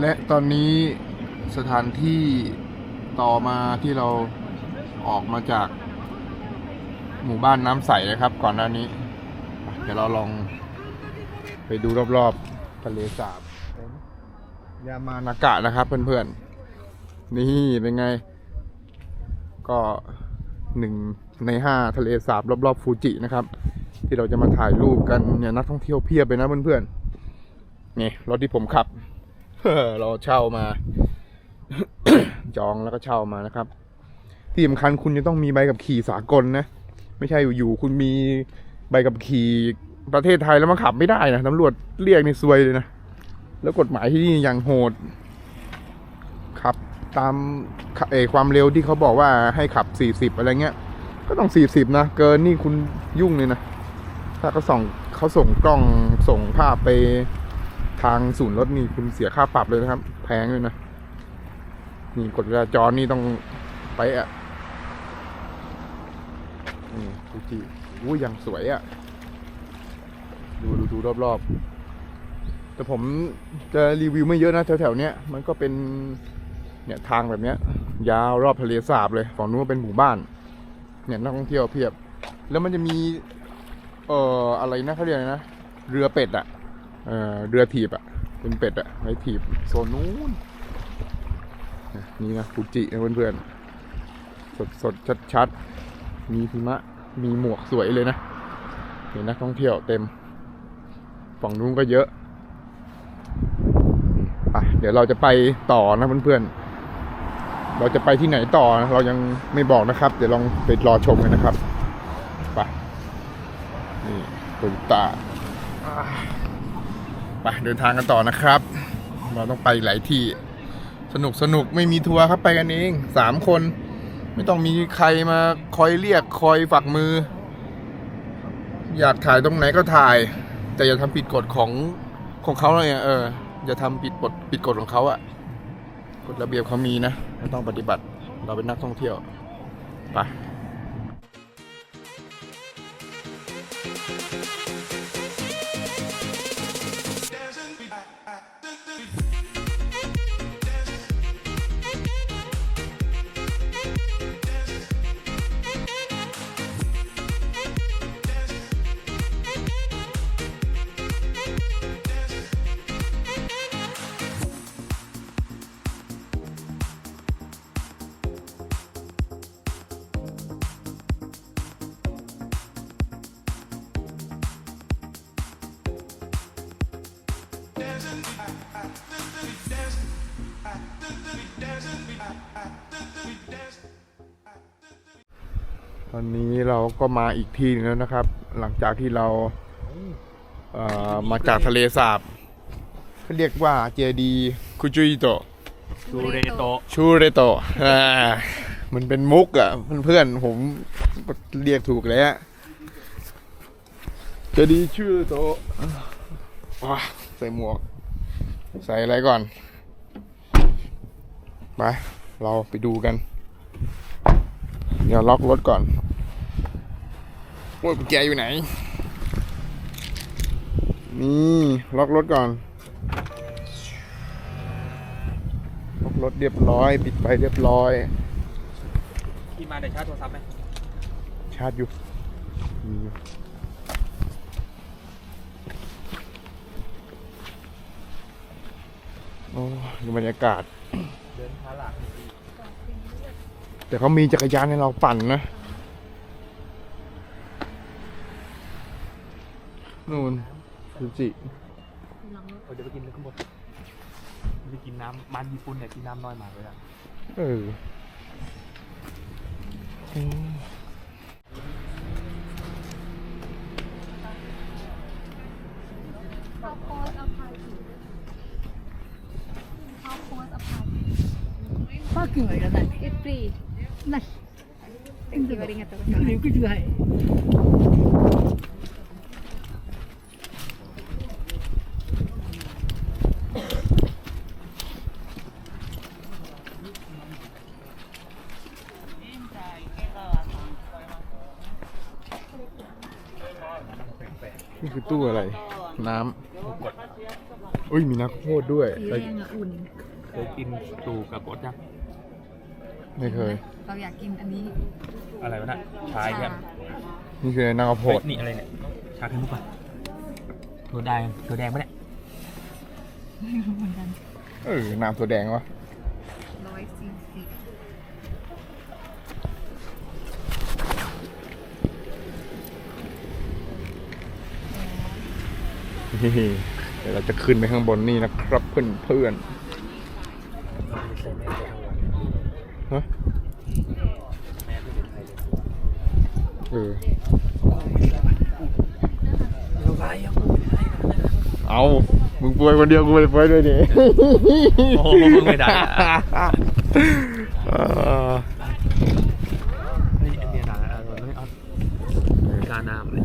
และตอนนี้สถานที่ต่อมาที่เราออกมาจาก หมู่บ้านน้ำใสนะครับ ก่อนหน้านี้ เดี๋ยวเราลองไปดูรอบๆทะเลสาบยามานากะนะครับเพื่อนๆ นี่เป็นไง ก็หนึ่งในห้าทะเลสาบรอบๆฟูจินะครับ ที่เราจะมาถ่ายรูปกันเนี่ยนักท่องเที่ยวเพียบไปนะเพื่อนๆนี่รถที่ผมขับ เราเช่ามา จองแล้วก็เช่ามานะครับ ที่สำคัญคุณจะต้องมีใบขับขี่สากลนะ ไม่ใช่อยู่ๆคุณมีใบขับขี่ประเทศไทยแล้วมาขับไม่ได้นะตำรวจเรียกนี่ซวยเลยนะ แล้วกฎหมายที่นี่อย่างโหดขับตามเอความเร็วที่เขาบอกว่าให้ขับ 40 อะไรเงี้ย ก็ต้อง 40 นะ เกินนี่คุณยุ่งเลยนะ ถ้าเขาส่งเขาส่งกล้องส่งภาพไป ทางศูนย์รถนี่คุณเสียค่าปรับเลยนะครับ แพงเลยนะ นี่กฎจราจรนี่ต้องไปอะ นี่ฟูจิอู้ยังสวยอะ ดูดูดูรอบๆ แต่ผมจะรีวิวไม่เยอะนะ แถวๆเนี้ยมันก็เป็น เนี่ยทางแบบเนี้ย ยาวรอบทะเลสาบเลยฝั่งนู้นเป็นหมู่บ้าน เนี่ยนักท่องเที่ยวเพียบ แล้วมันจะมี เอ่ออะไรนะเขาเรียกอะไรนะ เรือเป็ดอะ่ะ เอ่อเรือถีบอะ่ะเป็นเป็ดอะ่ะไว้ถีบโซนนู้นนี่นะฟูจินะเพื่อนๆ สดสดชัดชัดๆมีหิมะ มีหมวกสวยเลยนะเห็นนักท่องเที่ยวเต็ม ฝั่งนู้นก็เยอะเดี๋ยวเราจะไปต่อนะเพื่อนๆ เราจะไปที่ไหนต่อนะเรายังไม่บอกนะครับ เดี๋ยวลองไปรอชมกันนะครับ ไป นี่โตโยต้า ไปเดินทางกันต่อนะครับ เราต้องไปหลายที่สนุกสนุกไม่มีทัวร์ครับไปกันเองสามคน ไม่ต้องมีใครมาคอยเรียกคอยฝักมือ อยากถ่ายตรงไหนก็ถ่าย แต่อย่าทำผิดกฎของของเขาเลยเอออย่าทำผิดกฎผิดกฎของเขาอะกฎระเบียบเขามีนะเราต้องปฏิบัติเราเป็นนักท่องเที่ยวไป ตอนนี้เราก็มาอีกที่หนึงแล้วนะครับ หลังจากที่เราเอ่อมาจากทะเลสาบเขาเรียกว่าเจดีคุจุอิโตะชูเรโตะชูเรโตะอ่ามันเป็นมุกอะเพื่อนๆผมเรียกถูกแล้วเจดีชูเรโตะว้าใส่หมวก ใส่อะไรก่อนไปเราไปดูกันเดี๋ยวล็อกรถก่อนโอ้ยกุญแจอยู่ไหน นี่ล็อกรถก่อน ล็อกรถเรียบร้อย ปิดไฟเรียบร้อยที่มาเดี๋ยวชาร์จโทรศัพท์ไหมชาร์จอยู่มีอยู่โอ้ดูบรรยากาศ เดินพาหลัก แต่เขามีจักรยานให้เราปั่นนะนู่นฟูจิเราจะไปกินข้างบนไปกินน้ำมันญี่ปุ่นเนี่ยกินน้ำน้อยมากเลยอะเออ กดอุ้ยมีนักโทษด้วยสีแดงอะอุ่น เคยกินตูกับกดยังไม่เคย เราอยากกินอันนี้ อะไรวะน่ะชายครับนี่คือนักโทเฮ้ยษนี่อะไรเนี่ยชาไข่มุกป่ะถั่วแดงถั่วแดงปะเนี่ยเหมือนกันเออน้ำตัวแดงวะร้อยสี่สิบนี่เดี๋ยวเราจะขึ้นไปข้างบนนี่นะครับเพื่อนเพื่อนเราไม่ใส่แม่ไปทั้งวันๆฮะ แม่ไม่เป็นไทยเลย เออเราไล่ยังไม่เป็นไทยเลยนะเอามึงป่วยคนเดียวกูไม่ได้ป่วยด้วยดิโอ้โหมึงไม่ได้อะเออเฮ้ยอันเนี้ยหนาอะเราไม่เอากาน้ำเลย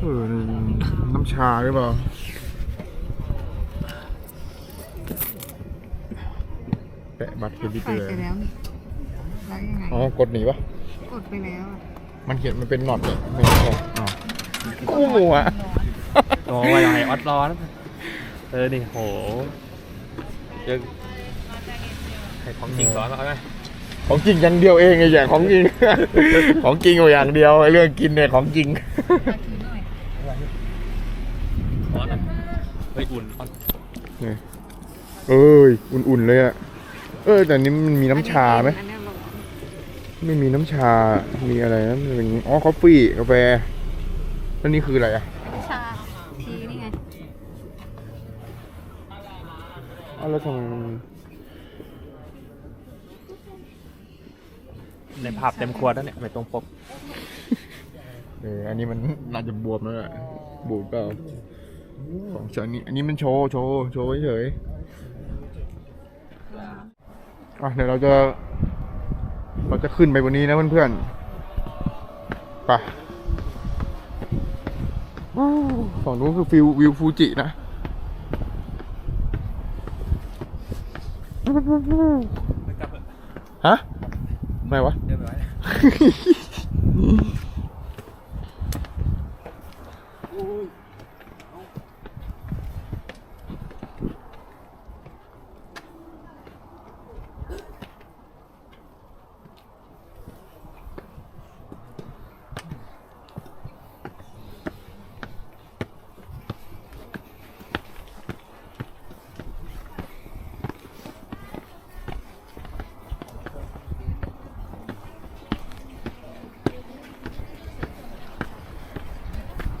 เออนี่น้ำชาหรือเปล่าแปะบัตรเครดิตใส่เลยไปแล้วนี่แล้วยังไงอ๋อกดหนีปะกดไปแล้วอะ มันเขียนมันเป็นหนอตเนี่ยไม่ใช่อ๋อกูอะโอ้ยไอออดร้อนเออนี่โหเจอให้ของจริงร้อนมาเอาไหมของจริงอย่างเดียวเองไอ้อย่างของจริง ของจริงเอาอย่างเดียวไอ้เรื่องกินเนี่ยของจริงร้อนอะเฮ้ยอุ่นร้อนนี่เอ้ยอุ่นๆเลยอะเออแต่นี้มันมีน้ำชาไหมอันนี้ร้อน ไม่มีน้ำชา มีอะไรนะมันเป็นอ๋อคอฟฟี่กาแฟแล้วนี่คืออะไรอะชาทีนี่ไงอ้าวแล้วทำไมมันในภาพเต็มขวดแล้วเนี่ยไม่ตรงปกเอออันนี้มันน่าจะบวมแล้วแหละบูดเปล่าของฉันนี่อันนี้มันโชว์โชว์โชว์เฉยๆอะเดี๋ยวเราจะ เราจะขึ้นไปบนนี้นะเพื่อนๆ ไปว้าวฝั่งนู้นคือฟิววิวฟูจินะไม่กลับเถอะฮะ ไม่วะ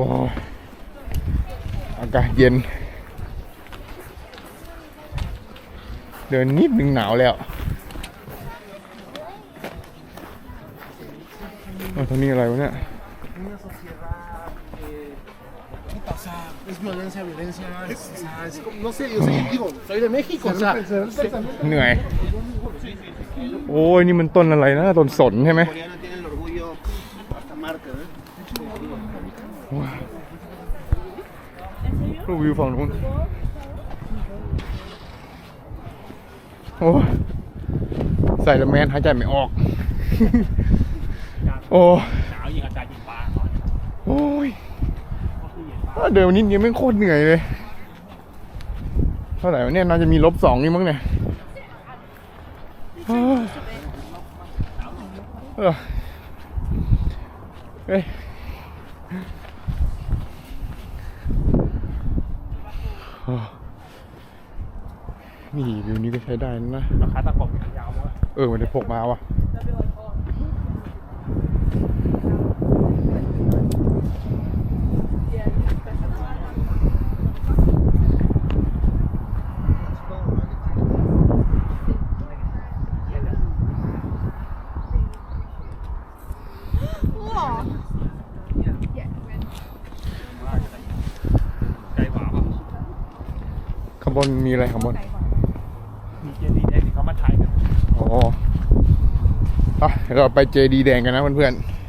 ก็อากาศเย็น เดินนิดหนึ่งหนาวแล้วเอาตรงนี้อะไรวะเนี่ยเหนื่อย โอ้ยนี่มันต้นอะไรนะ ต้นสนใช่ไหม ฝั่งนู้นโอ้ยใส่แล้วแมสหายใจไม่ออก โอ้หนาวยิงอาจารย์ยิงปลาโอ้ยถ้าเดินวันนี้เนี่ยไม่งโคตรเหนื่อยเลย เท่าไหร่วะเนี่ยน่าจะมีลบสองนี่มั้งเนี่ยเฮ้ยเออเฮ้ยโอ้นี่วิวนี้ก็ใช้ได้นะราคาตะกบยาวมากเออมันได้พกมาว่ะไกลกว่าป่ะข้างบนมีอะไรข้างบน มีเจดีย์แดงที่เขามาถ่ายกัน อ๋อ แล้วเราไปเจดีแดงกันนะเพื่อนๆ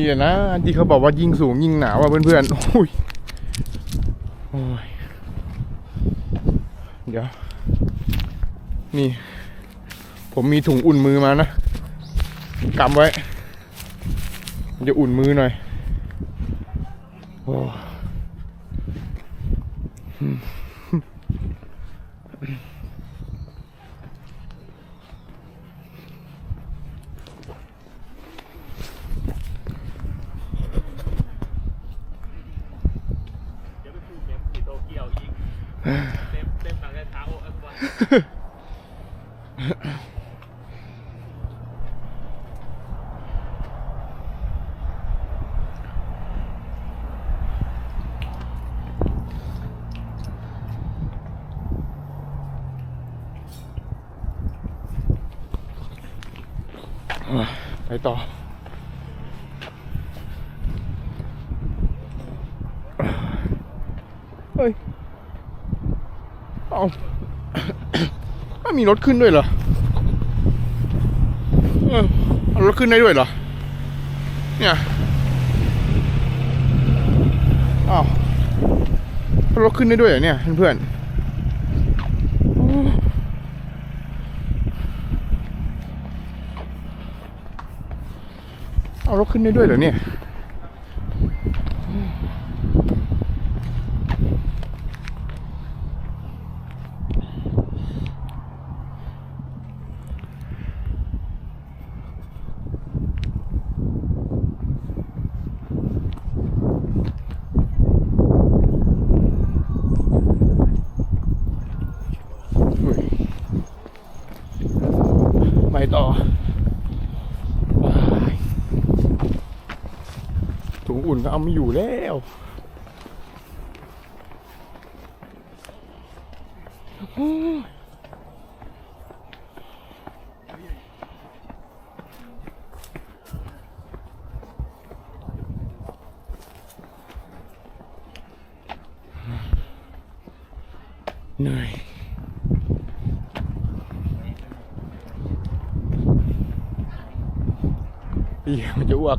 นี่แหละนที่เขาบอกว่ายิ่งสูงยิ่งหนาวอะเพื่อนๆ โอ้ย โอ้ย เดี๋ยว นี่ ผมมีถุงอุ่นมือมานะกำไว้เดี๋ยวอุ่นมือหน่อย โอ้อืมอะ ไปต่อ เฮ้ย เอาไม่มีรถขึ้นด้วยเหรอเออเอารถขึ้นได้ด้วยเหรอ เนี่ยอ้าวรถขึ้นได้ด้วยเหรอเนี่ยเพื่อนๆโอ้เอา รถขึ้นได้ด้วยเหรอเนี่ยอุ๊ยไปต่อว้ายถุงอุ่น ก็เอาไม่อยู่แล้วเหนื่อยอีมันจะอ้วก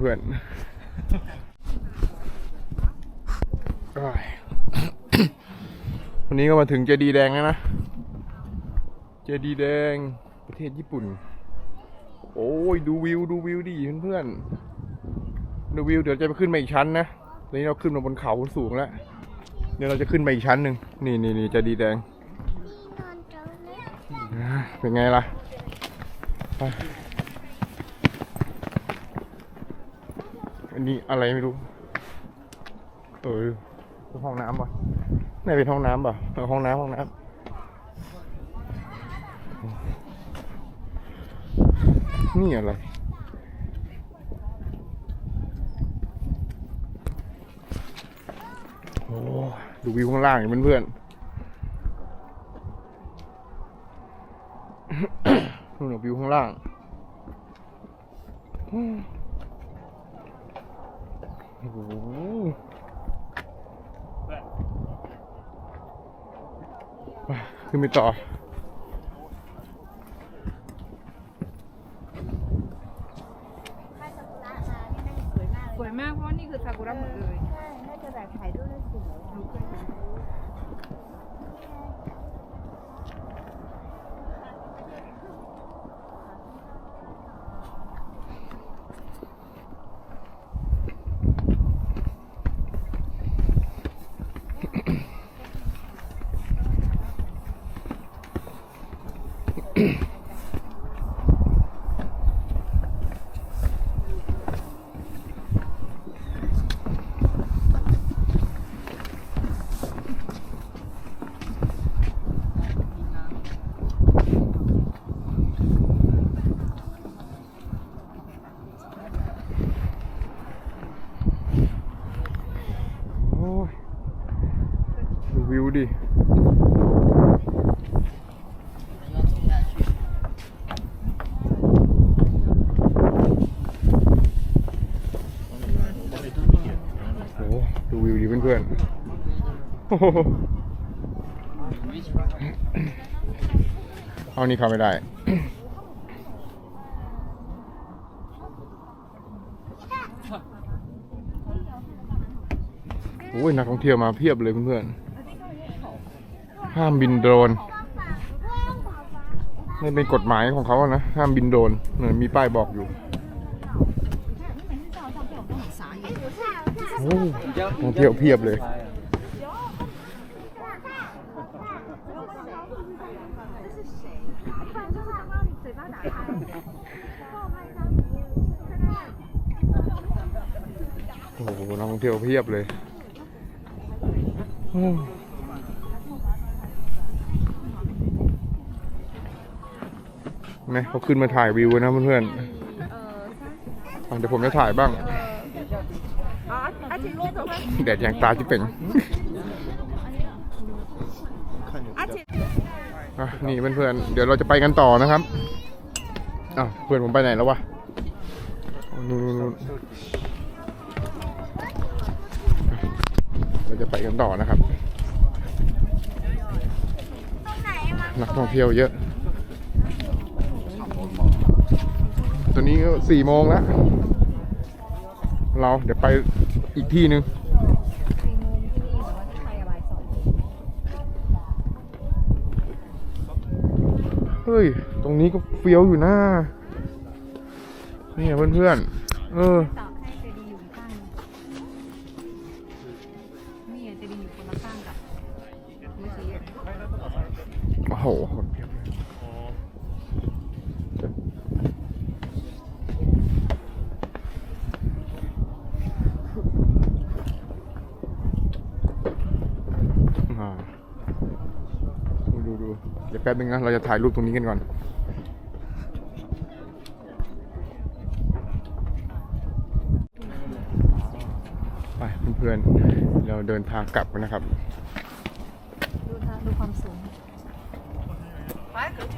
เรื่อยๆนะเพื่อนๆโอ้ยวันนี้ก็มาถึงเจดีย์แดงแล้วนะ เจดีย์แดงประเทศญี่ปุ่น โอ้ยดูวิวดูวิวดิเพื่อนๆดูวิวเดี๋ยวจะไปขึ้นมาอีกชั้นนะตอนนี้เราขึ้นมาบนเขาสูงแล้วเดี๋ยวเราจะขึ้นไปอีกชั้นหนึ่งนี่นี่นี่เจดีย์แดงเป็นไงล่ะไป อันนี้อะไรไม่รู้ เออเป็นห้องน้ำป่ะไหนเป็นห้องน้ำป่ะเออห้องน้ำห้องน้ำนี่อะไร โอ้ ดูวิวข้างล่างนี่เพื่อนๆนู่นนะวิวข้างล่าง โอ้โหไป ขึ้นไปต่อ สวยมากเพราะว่านี่คือซากุระหมดเลยน่าจะแบบถ่ายรูปได้สวยโอ้ยดูวิวดิ โอ้โหดูวิวดิเพื่อนๆโอ้โห เอานี่เข้าไม่ได้ โอ้ยนักท่องเที่ยวมาเพียบเลยเพื่อนๆ ห้ามบินโดรนนี่เป็นกฎหมายของเขานะ ห้ามบินโดรนเนี่ยมีป้ายบอกอยู่โอ้ท่องเที่ยวเพียบเลย โอ้โหนักท่อง เที่ยวเพียบเลยโอ้นะเขาขึ้นมาถ่ายวิวนะเพื่อนๆเดี๋ยวผมจะถ่ายบ้างแดดอย่างตาที่เป็นอะนี่เพื่อนๆ เดี๋ยวเราจะไปกันต่อนะครับอ้าวเพื่อนผมไปไหนแล้ววะนู่น จะไปกันต่อนะครับ นักท่องเที่ยวเยอะ ตอนนี้ก็สี่โมงแล้ว เราเดี๋ยวไปอีกที่หนึ่งเฮ้ย ตรงนี้ก็เฟี้ยวอยู่นะนี่เพื่อนๆ เออ คนเพียบเลยอ่าดูดูเดี๋ยวแป๊บนึงนะเราจะถ่ายรูปตรงนี้กันก่อนไปเพื่อนๆเราเดินทางกลับกันนะครับ ดูทางดูความสูง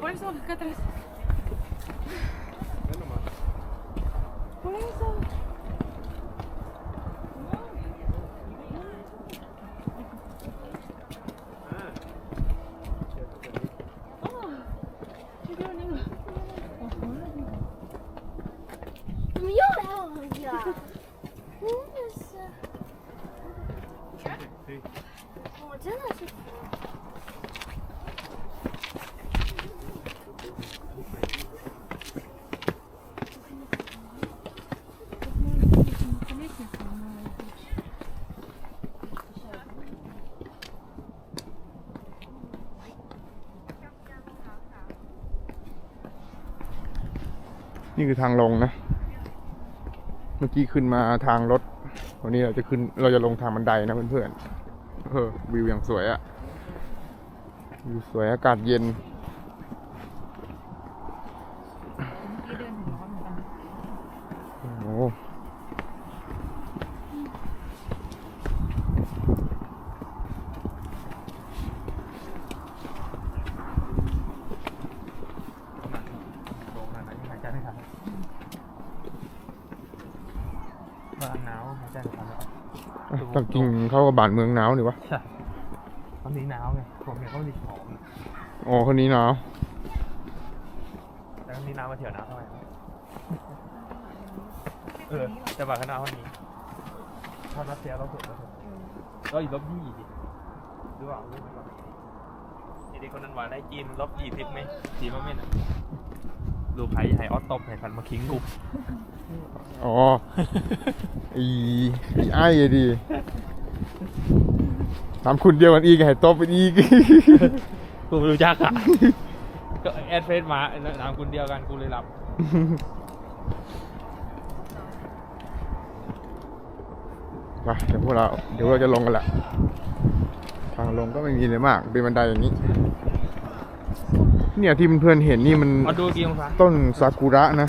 Пользовалась как раз. Пользовалась. Ужас. Ты. Вот это นี่คือทางลงนะ เมื่อกี้ขึ้นมาทางรถ วันนี้เราจะขึ้น เราจะลงทางบันไดนะเพื่อนๆ เออวิวอย่างสวยอะวิวสวยอากาศเย็น ที่เดินถึงร้อนเหมือนกัน โอ้โห ลงขนาดนั้นยังหายใจไม่ทันบ้านหนาวหายใจไม่ทันแล้ว อะตามจริง เขาก็บานเมืองหนาวนี่วะใช่ตอนนี้หนาวไงผมเนี่ยเขามีของอ๋อคนนี้หนาวแต่ตอนนี้หนาวมาเที่ยวหนาวเท่าไหร่เออแต่บางคณะวันนี้ถ้ารัสเซียเราสุดแล้วสุดก็อีกลบยี่สิหรือเปล่าหรือเปล่านี่เด็กคนนั้นว่าได้จีนลบยี่สิบไหมจีนว่าไม่นะดูไผ่ไผ่ออสตบไผ่ฟันมาคิงกูอ๋อ อี อีไอ้า ยดีทำคุณเดียวกันอีกให้ตบไปอีก กูไม่รู้จักอะ ก็แอดเฟซมาแล้วนามคุณเดียวกันกูเลยรับ มาเดี๋ยวพวกเราเดี๋ยวเราจะลงกันละทางลงก็ไม่มีอะไรมาก เป็นบันไดอย่างนี้ เนี่ยที่เพื่อนๆเห็นนี่มันมาดูกี่องศาต้นซากุระนะ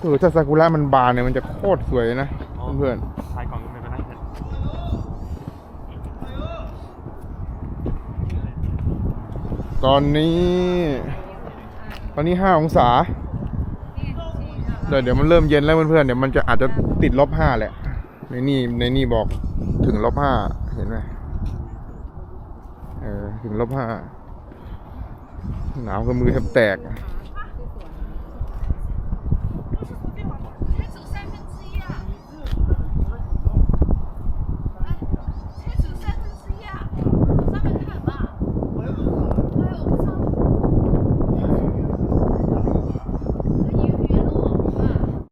เออถ้าซากุระมันบานเนี่ยมันจะโคตรสวยนะ เพื่อนถ่ายกล่องกันไปมานั่งเถอะ ๆ ตอนนี้ ตอนนี้ห้าองศาเดี๋ยวเดี๋ยวมันเริ่มเย็นแล้วเพื่อนๆเดี๋ยวมันจะอาจจะติดลบห้าแหละ ในนี่ในนี่บอกถึงลบห้าเห็นไหมเออถึงลบห้าหนาวก็มือแทบแตก